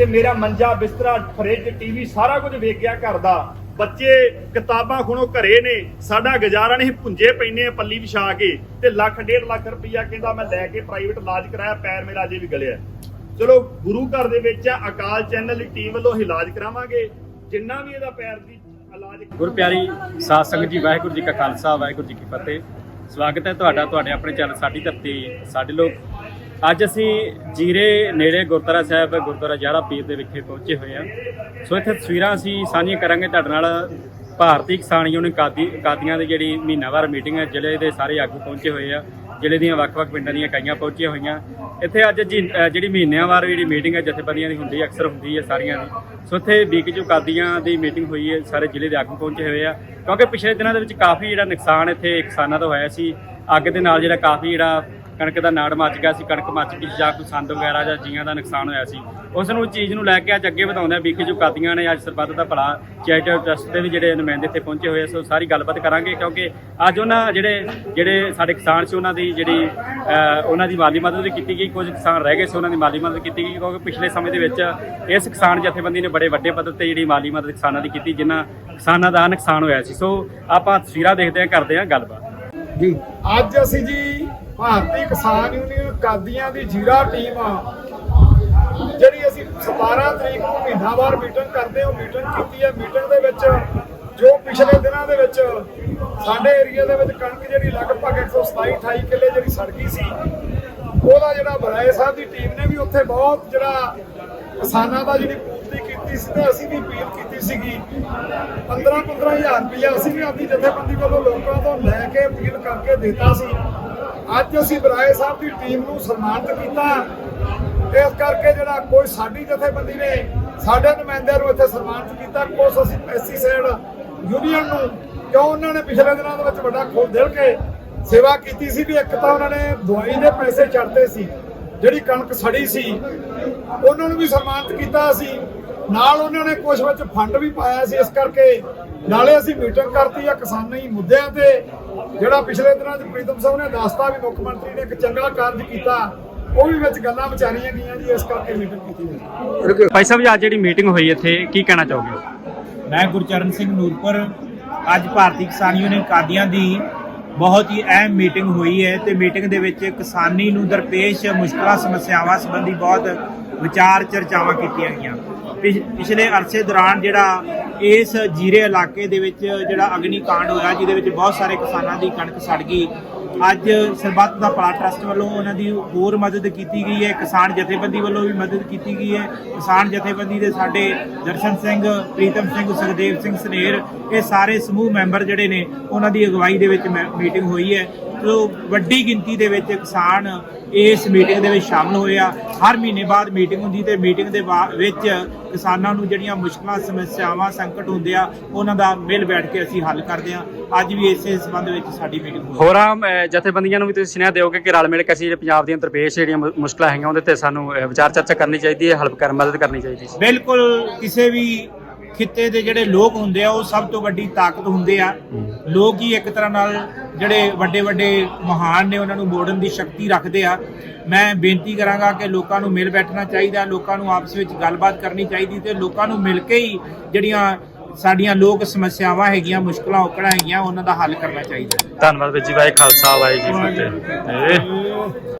ਤੇ ਮੇਰਾ ਮੰਜਾ ਬਿਸਤਰਾ, ਫਰਿੱਜ ਟੀਵੀ ਸਾਰਾ ਕੁਝ ਵੇਚ ਗਿਆ ਘਰ ਦਾ। ਬੱਚੇ ਕਿਤਾਬਾਂ ਖੁਣੋ ਘਰੇ ਨੇ, ਸਾਡਾ ਗੁਜ਼ਾਰਾ ਨਹੀਂ, ਭੁੰਜੇ ਪੈਨੇ ਆ ਪੱਲੀ ਵਿਛਾ ਕੇ ਤੇ ਲੱਖ, ਡੇਢ ਲੱਖ ਰੁਪਈਆ ਕਹਿੰਦਾ ਮੈਂ ਲੈ ਕੇ ਪ੍ਰਾਈਵੇਟ ਇਲਾਜ ਕਰਾਇਆ, ਪੈਰ ਮੇਰਾ ਅਜੇ ਵੀ ਗਲਿਆ। ਚਲੋ, ਗੁਰੂ ਘਰ ਦੇ ਵਿੱਚ ਅਕਾਲ ਚੈਨਲ ਦੀ ਟੀਮ ਵੱਲੋਂ ਇਲਾਜ ਕਰਾਵਾਂਗੇ। ਜਿੰਨਾ ਵੀ ਇਹਦਾ ਪੈਰ ਦੀ ਇਲਾਜ ਗੁਰ ਪਿਆਰੀ ਸਾਧ ਸੰਗਤ ਜੀ, ਵਾਹਿਗੁਰੂ ਜੀ ਕਾ ਖਾਲਸਾ, ਵਾਹਿਗੁਰੂ ਜੀ ਕੀ ਫਤਿਹ। ਸਵਾਗਤ ਹੈ ਤੁਹਾਡਾ, ਤੁਹਾਡੇ ਆਪਣੇ ਚੈਨਲ ਸਾਡੀ ਧਰਤੀ, ਸਾਡੇ ਲੋਕ ਅੱਜ ਅਸੀਂ ਜੀਰੇ ਨੇੜੇ ਗੁਰਦੁਆਰਾ ਸਾਹਿਬ ਗੁਰਦੁਆਰਾ ਜਾੜਾ ਪੀਰ ਦੇ ਵਿਖੇ ਪਹੁੰਚੇ ਹੋਏ ਹਾਂ। ਸੋ ਇੱਥੇ ਤਸਵੀਰਾਂ ਅਸੀਂ ਸਾਂਝੀਆਂ ਕਰਾਂਗੇ ਤੁਹਾਡੇ ਨਾਲ। ਭਾਰਤੀ ਕਿਸਾਨ ਯੂਨੀਅਨ ਕਾਦੀ ਕਾਦੀਆਂ ਦੀ ਜਿਹੜੀ ਮਹੀਨਾਵਾਰ ਮੀਟਿੰਗ ਹੈ ਜ਼ਿਲ੍ਹੇ ਦੇ ਸਾਰੇ ਆਗੂ ਪਹੁੰਚੇ ਹੋਏ ਆ। ਜ਼ਿਲ੍ਹੇ ਦੀਆਂ ਵੱਖ-ਵੱਖ ਪਿੰਡਾਂ ਦੀਆਂ ਇਕਾਈਆਂ ਪਹੁੰਚੀਆਂ ਹੋਈਆਂ। ਇੱਥੇ ਅੱਜ ਜੀ- ਅ, ਜਿਹੜੀ ਮਹੀਨਿਆਵਾਰ ਜਿਹੜੀ ਮੀਟਿੰਗ ਹੈ ਜਥੇਬੰਦੀਆਂ ਦੀ ਹੁੰਦੀ ਹੈ ਅਕਸਰ ਹੁੰਦੀ ਹੈ ਸਾਰੀਆਂ ਦੀ। ਸੋ ਇੱਥੇ ਬੀਕੇਯੂ ਕਾਦੀਆਂ ਦੀ ਮੀਟਿੰਗ ਹੋਈ ਹੈ ਸਾਰੇ ਜ਼ਿਲ੍ਹੇ ਦੇ ਆਗੂ ਪਹੁੰਚੇ ਹੋਏ ਆ। ਕਿਉਂਕਿ ਪਿਛਲੇ ਦਿਨਾਂ ਦੇ ਵਿੱਚ ਕਾਫੀ ਜਿਹੜਾ ਨੁਕਸਾਨ ਇੱਥੇ ਕਿਸਾਨਾਂ ਦਾ ਹੋਇਆ ਸੀ ਅੱਗ ਦੇ ਨਾਲ ਜਿਹੜਾ ਕਾਫੀ ਜਿਹੜਾ ਕਣਕ ਦਾ ਨਾੜ ਮੱਚ ਗਿਆ ਸੀ, ਕਣਕ ਮੱਚ ਗਈ ਜਾਂ ਕੋਈ ਸੰਦ ਵਗੈਰਾ ਜਾਂ ਜੀਆਂ ਦਾ ਨੁਕਸਾਨ ਹੋਇਆ ਸੀ। ਉਸ ਨੂੰ ਚੀਜ਼ ਨੂੰ ਲੈ ਕੇ ਅੱਜ ਅੱਗੇ ਵਧਾਉਂਦੇ ਆ ਬੀਕੇ ਜੋ ਕਾਦੀਆਂ ਨੇ, ਅੱਜ ਸਰਬੱਤ ਦਾ ਭਲਾ ਚੈਰੀਟੇਬਲ ਟਰਸਟ ਦੇ ਵੀ ਜਿਹੜੇ ਨੁਮਾਇੰਦੇ ਇੱਥੇ ਪਹੁੰਚੇ ਹੋਏ ਆ, ਸੋ ਸਾਰੀ ਗੱਲਬਾਤ ਕਰਾਂਗੇ ਕਿਉਂਕਿ ਅੱਜ ਉਹਨਾਂ ਜਿਹੜੇ ਜਿਹੜੇ ਸਾਡੇ ਕਿਸਾਨ ਸੀ, ਉਹਨਾਂ ਦੀ ਜਿਹੜੀ ਉਹਨਾਂ ਦੀ ਮਾਲੀ ਮਦਦ ਵੀ ਕੀਤੀ ਗਈ, ਕੁਝ ਕਿਸਾਨ ਰਹਿ ਗਏ ਸੀ, ਉਹਨਾਂ ਦੀ ਮਾਲੀ ਮਦਦ ਕੀਤੀ ਗਈ ਕਿਉਂਕਿ ਪਿਛਲੇ ਸਮੇਂ ਦੇ ਵਿੱਚ ਇਸ ਕਿਸਾਨ ਜਥੇਬੰਦੀ ਨੇ ਬੜੇ ਵੱਡੇ ਪੱਧਰ ਤੇ ਜਿਹੜੀ ਮਾਲੀ ਮਦਦ ਕਿਸਾਨਾਂ ਦੀ ਕੀਤੀ, ਜਿਨ੍ਹਾਂ ਕਿਸਾਨਾਂ ਦਾ ਨੁਕਸਾਨ ਹੋਇਆ ਸੀ। ਸੋ ਆਪਾਂ ਤਸਵੀਰਾਂ ਦੇਖਦੇ ਹਾਂ, ਕਰਦੇ ਹਾਂ ਗੱਲਬਾਤ। ਜੀ। ਅੱਜ ਅਸੀਂ ਜੀ ਭਾਰਤੀ ਕਿਸਾਨ ਯੂਨੀਅਨ ਕਾਦੀਆਂ ਦੀ ਜੀਰਾ ਟੀਮ ਜਿਹੜੀ ਅਸੀਂ 17 ਤਰੀਕ ਨੂੰ ਮਹੀਨਾਵਾਰ ਮੀਟਿੰਗ ਕਰਦੇ ਹਾਂ ਮੀਟਿੰਗ ਕੀਤੀ ਹੈ। ਮੀਟਿੰਗ ਦੇ ਵਿੱਚ ਜੋ ਪਿਛਲੇ ਦਿਨਾਂ ਦੇ ਵਿੱਚ ਸਾਡੇ ਏਰੀਆ ਦੇ ਵਿੱਚ ਕਣਕ ਜਿਹੜੀ ਲਗਭਗ 127 28 ਕਿੱਲੇ ਜਿਹੜੀ ਸੜ ਗਈ ਸੀ, ਉਹਦਾ ਜਿਹੜਾ ਬਰਾਏ ਸਾਹਿਬ ਦੀ ਟੀਮ ਨੇ ਵੀ ਉੱਥੇ ਬਹੁਤ ਜਿਹੜਾ ਕਿਸਾਨਾਂ ਦਾ ਜਿਹੜੀ ਪੂਰਤੀ ਕੀਤੀ ਸੀ ਤੇ ਅਸੀਂ ਵੀ ਅਪੀਲ ਕੀਤੀ ਸੀਗੀ। 15 15000 ਰੁਪਇਆ ਅਸੀਂ ਵੀ ਆਪਣੀ ਜਥੇਬੰਦੀ ਵੱਲੋਂ ਲੋਕਾਂ ਤੋਂ ਲੈ ਕੇ ਅਪੀਲ ਕਰਕੇ ਦਿੱਤਾ ਸੀ। ਅੱਜ ਅਸੀਂ ਬਰਾਏ ਸਾਹਿਬ ਦੀ ਟੀਮ ਨੂੰ ਸਨਮਾਨਿਤ ਕੀਤਾ। ਇਸ ਕਰਕੇ ਜਿਹੜਾ ਕੋਈ ਸਾਡੀ ਜਥੇਬੰਦੀ ਨੇ ਸਾਡੇ ਨੁਮਾਇੰਦਿਆਂ ਨੂੰ ਇੱਥੇ ਸਨਮਾਨਿਤ ਕੀਤਾ। ਕੁਛ ਅਸੀਂ ਪੈਸਟੀਸਾਈਡ ਯੂਨੀਅਨ ਨੂੰ ਕਿਉਂ ਉਹਨਾਂ ਨੇ ਪਿਛਲੇ ਦਿਨਾਂ ਦੇ ਵਿੱਚ ਵੱਡਾ ਖੋਲ ਦਿਲ ਕੇ ਸੇਵਾ ਕੀਤੀ ਸੀ ਵੀ ਇੱਕ ਤਾਂ ਉਹਨਾਂ ਨੇ ਦਵਾਈ ਦੇ ਪੈਸੇ ਛੱਡਦੇ ਸੀ, ਜਿਹੜੀ ਕਣਕ ਸੜੀ ਸੀ, ਉਹਨਾਂ ਨੂੰ ਵੀ ਸਨਮਾਨਿਤ ਕੀਤਾ ਸੀ। ਨਾਲ ਉਹਨਾਂ ਨੇ ਕੁਝ ਵਿੱਚ ਫੰਡ ਵੀ ਪਾਇਆ ਸੀ। ਇਸ ਕਰਕੇ ਨਾਲੇ ਅਸੀਂ ਮੀਟਿੰਗ ਕਰਤੀ ਆ ਕਿਸਾਨੀ ਮੁੱਦਿਆਂ ਤੇ। ਜਿਹੜਾ ਪਿਛਲੇ ਦਿਨਾਂ 'ਚ ਪ੍ਰੀਤਮ ਸਿੰਘ ਨੇ ਦੱਸਤਾ ਵੀ ਮੁੱਖ ਮੰਤਰੀ ਨੇ ਇੱਕ ਚੰਗਾ ਕਾਰਜ ਕੀਤਾ ਉਹ ਵੀ ਵਿੱਚ ਗੱਲਾਂ ਵਿਚਾਰੀਆਂ ਗਈਆਂ ਜੀ ਇਸ ਕਰਕੇ ਮੀਟਿੰਗ ਕੀਤੀ ਗਈ ਭਾਈ ਸਾਹਿਬ ਜੀ ਅੱਜ ਜਿਹੜੀ ਮੀਟਿੰਗ ਹੋਈ ਇੱਥੇ ਕੀ ਕਹਿਣਾ ਚਾਹੋਗੇ? ਮੈਂ ਗੁਰਚਰਨ ਸਿੰਘ ਨੂਰਪੁਰ ਅੱਜ ਭਾਰਤੀ ਕਿਸਾਨ ਯੂਨੀਅਨ ਕਾਦੀਆਂ ਦੀ ਬਹੁਤ ਹੀ ਅਹਿਮ ਮੀਟਿੰਗ ਹੋਈ ਹੈ ਤੇ ਮੀਟਿੰਗ ਦੇ ਵਿੱਚ ਕਿਸਾਨੀ ਨੂੰ ਦਰਪੇਸ਼ ਮੁਸ਼ਕਲਾਂ ਸਮੱਸਿਆਵਾਂ ਸੰਬੰਧੀ ਬਹੁਤ ਵਿਚਾਰ ਚਰਚਾਵਾਂ ਕੀਤੀਆਂ ਗਈਆਂ। ਪਿਛ- ਪਿਛਲੇ ਅਰਸੇ ਦੌਰਾਨ ਜਿਹੜਾ ਇਸ ਜੀਰੇ ਇਲਾਕੇ ਦੇ ਵਿੱਚ ਜਿਹੜਾ ਅਗਨੀ ਕਾਂਡ ਹੋਇਆ, ਜਿਹਦੇ ਵਿੱਚ ਬਹੁਤ ਸਾਰੇ ਕਿਸਾਨਾਂ ਦੀ ਕਣਕ ਸੜ ਗਈ। ਅੱਜ ਸਰਬੱਤ ਦਾ ਭਲਾ ਟਰਸਟ ਵੱਲੋਂ ਉਹਨਾਂ ਦੀ ਹੋਰ ਮਦਦ ਕੀਤੀ ਗਈ ਹੈ। ਕਿਸਾਨ ਜਥੇਬੰਦੀ ਵੱਲੋਂ ਵੀ ਮਦਦ ਕੀਤੀ ਗਈ ਹੈ। ਕਿਸਾਨ ਜਥੇਬੰਦੀ ਦੇ ਸਾਡੇ ਦਰਸ਼ਨ ਸਿੰਘ, ਪ੍ਰੀਤਮ ਸਿੰਘ, ਸੁਖਦੇਵ ਸਿੰਘ ਸਨੇਰ, ਇਹ ਸਾਰੇ ਸਮੂਹ ਮੈਂਬਰ ਜਿਹੜੇ ਨੇ, ਉਹਨਾਂ ਦੀ ਅਗਵਾਈ ਦੇ ਵਿੱਚ ਮੈ- ਮੀਟਿੰਗ ਹੋਈ ਹੈ। ਸੋ ਵੱਡੀ ਗਿਣਤੀ ਦੇ ਵਿੱਚ ਕਿਸਾਨ ਇਸ ਮੀਟਿੰਗ ਦੇ ਵਿੱਚ ਸ਼ਾਮਲ ਹੋਏ ਆ। ਹਰ ਮਹੀਨੇ ਬਾਅਦ ਮੀਟਿੰਗ ਹੁੰਦੀ ਤੇ ਮੀਟਿੰਗ ਦੇ ਬਾ- ਵਿੱਚ ਕਿਸਾਨਾਂ ਨੂੰ ਜਿਹੜੀਆਂ ਮੁਸ਼ਕਲਾਂ, ਸਮੱਸਿਆਵਾਂ, ਸੰਕਟ ਹੁੰਦੇ ਆ, ਉਹਨਾਂ ਦਾ ਮਿਲ ਬੈਠ ਕੇ ਅਸੀਂ ਹੱਲ ਕਰਦੇ ਆ। ਅੱਜ ਵੀ ਇਸੇ ਸੰਬੰਧ ਵਿੱਚ ਸਾਡੀ ਮੀਟਿੰਗ ਹੋਈ। ਹੋਰਾਂ ਅਹ, ਜਥੇਬੰਦੀਆਂ ਨੂੰ ਵੀ ਤੁਸੀਂ ਸੁਨੇਹਾ ਦਿਓਗੇ ਕਿ ਰਲ ਮਿਲ ਕੇ ਅਸੀਂ ਜਿਹੜੇ ਪੰਜਾਬ ਦੀਆਂ ਦਰਪੇਸ਼ ਜਿਹੜੀਆਂ ਮੁ- ਮੁਸ਼ਕਲਾਂ ਹੈਗੀਆਂ ਉਹਦੇ ਤੇ ਸਾਨੂੰ ਅਹ, ਵਿਚਾਰ ਚਰਚਾ ਕਰਨੀ ਚਾਹੀਦੀ ਹੈ ਹੈਲਪ ਕਰ ਮਦਦ ਕਰਨੀ ਚਾਹੀਦੀ ਹੈ। ਬਿਲਕੁਲ ਕਿਸੇ ਵੀ ਖਿੱਤੇ ਦੇ ਜਿਹੜੇ ਲੋਕ ਹੁੰਦੇ ਆ ਉਹ ਸਭ ਤੋਂ ਵੱਡੀ ਤਾਕਤ ਹੁੰਦੇ ਆ। ਲੋਕ ਹੀ ਇੱਕ ਤਰ੍ਹਾਂ ਨਾਲ ਜਿਹੜੇ ਵੱਡੇ ਵੱਡੇ ਮਹਾਨ ਨੇ ਉਹਨਾਂ ਨੂੰ ਮੋੜਨ ਦੀ ਸ਼ਕਤੀ ਰੱਖਦੇ ਆ। ਮੈਂ ਬੇਨਤੀ ਕਰਾਂਗਾ ਕਿ ਲੋਕਾਂ ਨੂੰ ਮਿਲ ਬੈਠਣਾ ਚਾਹੀਦਾ ਲੋਕਾਂ ਨੂੰ ਆਪਸ ਵਿੱਚ ਗੱਲਬਾਤ ਕਰਨੀ ਚਾਹੀਦੀ ਤੇ ਲੋਕਾਂ ਨੂੰ ਮਿਲ ਕੇ ਹੀ ਜਿਹੜੀਆਂ ਸਾਡੀਆਂ ਲੋਕ ਸਮੱਸਿਆਵਾਂ ਹੈਗੀਆਂ, ਮੁਸ਼ਕਲਾਂ, ਔਕੜਾਂ ਹੈਗੀਆਂ, ਉਹਨਾਂ ਦਾ ਹੱਲ ਕਰਨਾ ਚਾਹੀਦਾ। ਧੰਨਵਾਦ ਵੀਰ ਜੀ ਵਾਹਿ ਖਾਲਸਾ, ਵਾਹਿਗੁਰੂ ਜੀ ਫਤਿਹ।